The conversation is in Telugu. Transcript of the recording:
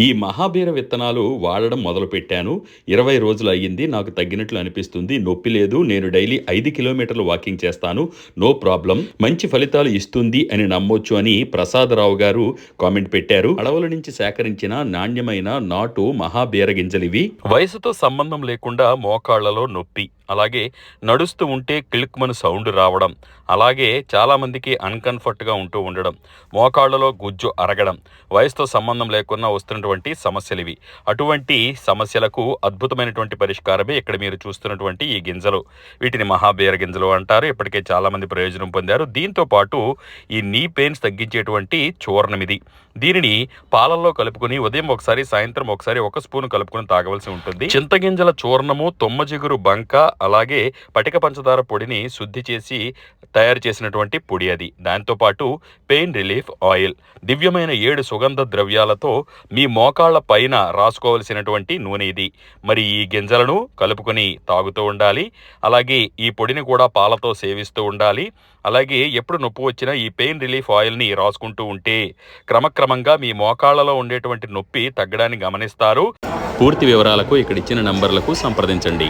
ఈ మహాబీర విత్తనాలు వాడడం మొదలుపెట్టాను. ఇరవై రోజులు అయ్యింది. నాకు తగ్గినట్లు అనిపిస్తుంది. నొప్పి లేదు. నేను డైలీ ఐదు కిలోమీటర్లు వాకింగ్ చేస్తాను. No problem. మంచి ఫలితాలు ఇస్తుంది అని నమ్మొచ్చు అని ప్రసాదరావు గారు కామెంట్ పెట్టారు. అడవుల నుంచి సేకరించిన నాణ్యమైన నాటు మహాబీర గింజలివి వయసుతో సంబంధం లేకుండా మోకాళ్ళలో నొప్పి. అలాగే నడుస్తూ ఉంటే క్లిక్మను సౌండ్ రావడం అలాగే చాలామందికి అన్కంఫర్ట్గా ఉంటూ ఉండడం మోకాళ్ళలో గుజ్జు అరగడం వయసుతో సంబంధం లేకుండా వస్తున్నటువంటి సమస్యలు ఇవి అటువంటి సమస్యలకు అద్భుతమైనటువంటి పరిష్కారమే ఇక్కడ మీరు చూస్తున్నటువంటి ఈ గింజలు. వీటిని మహాబీర గింజలు అంటారు. ఇప్పటికే చాలామంది ప్రయోజనం పొందారు. దీంతో పాటు ఈ నీ పెయిన్స్ తగ్గించేటువంటి చూర్ణం ఇది దీనిని పాలల్లో కలుపుకుని ఉదయం ఒకసారి సాయంత్రం ఒకసారి ఒక స్పూన్ కలుపుకొని తాగవలసి ఉంటుంది. చింతగింజల చూర్ణము తొమ్మజిగురు బంక అలాగే పటిక పంచదార పొడిని శుద్ధి చేసి తయారు చేసినటువంటి పొడి అది. దాంతోపాటు పెయిన్ రిలీఫ్ ఆయిల్. దివ్యమైన ఏడు సుగంధ ద్రవ్యాలతో మీ మోకాళ్ళ పైన రాసుకోవలసినటువంటి నూనె ఇది. మరి ఈ గింజలను కలుపుకొని తాగుతూ ఉండాలి. అలాగే ఈ పొడిని కూడా పాలతో సేవిస్తూ ఉండాలి. అలాగే ఎప్పుడు నొప్పి వచ్చినా ఈ పెయిన్ రిలీఫ్ ఆయిల్ని రాసుకుంటూ ఉంటే క్రమక్రమంగా మీ మోకాళ్ళలో ఉండేటువంటి నొప్పి తగ్గడాన్ని గమనిస్తారు. పూర్తి వివరాలకు ఇక్కడ ఇచ్చిన నంబర్లకు సంప్రదించండి.